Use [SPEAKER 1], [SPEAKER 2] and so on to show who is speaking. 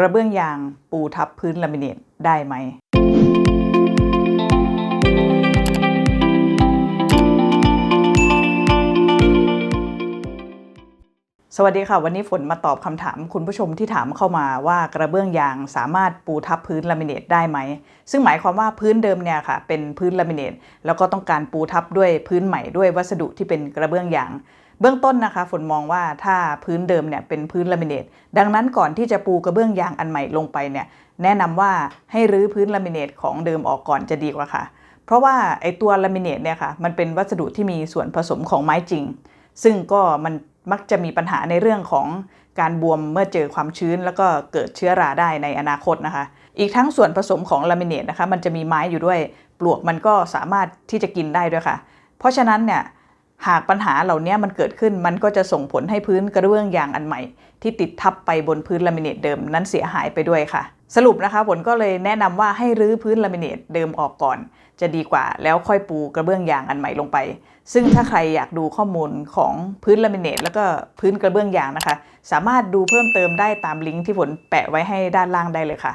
[SPEAKER 1] กระเบื้องยางปูทับพื้นลามิเนตได้ไหมสวัสดีค่ะ วันนี้ฝนมาตอบคำถามคุณผู้ชมที่ถามเข้ามาว่ากระเบื้องยางสามารถปูทับพื้นลามิเนตได้ไหม ซึ่งหมายความว่าพื้นเดิมเนี่ยค่ะ เป็นพื้นลามิเนตแล้วก็ต้องการปูทับด้วยพื้นใหม่ด้วยวัสดุที่เป็นกระเบื้องยาง เบื้องต้นนะคะฝนมองว่าถ้าพื้นเดิมเนี่ยเป็นพื้นลามิเนตดังนั้นก่อนที่จะปูกระเบื้องยางอันใหม่ลงไปเนี่ยแนะนำว่าให้รื้อพื้นลามิเนตของเดิมออกก่อนจะดีกว่าค่ะ เพราะว่าไอตัวลามิเนตเนี่ยค่ะมันเป็นวัสดุที่มีส่วนผสมของไม้จริง ซึ่งก็มันมักจะมีปัญหาในเรื่องของการบวมเมื่อเจอความชื้น แล้วก็เกิดเชื้อราได้ในอนาคตนะคะ อีกทั้งส่วนผสมของลามิเนตนะคะมันจะมีไม้อยู่ด้วย ปลวกมันก็สามารถที่จะกินได้ด้วยค่ะ เพราะฉะนั้นเนี่ย หากปัญหาเหล่านี้มันเกิดขึ้นมันก็จะส่งผลให้พื้นกระเบื้องยางอันใหม่ ที่ติดทับไปบนพื้นลามิเนตเดิมนั้นเสียหายไปด้วยค่ะ สรุปนะคะผลก็เลยแนะนำว่าให้รื้อพื้นลามิเนตเดิมออกก่อน จะดีกว่าแล้วค่อยปูกระเบื้องยางอันใหม่ลงไป ซึ่งถ้าใครอยากดูข้อมูลของพื้นลามิเนตแล้วก็พื้นกระเบื้องยางนะคะ สามารถดูเพิ่มเติมได้ตามลิงก์ที่ผลแปะไว้ให้ด้านล่างได้เลยค่ะ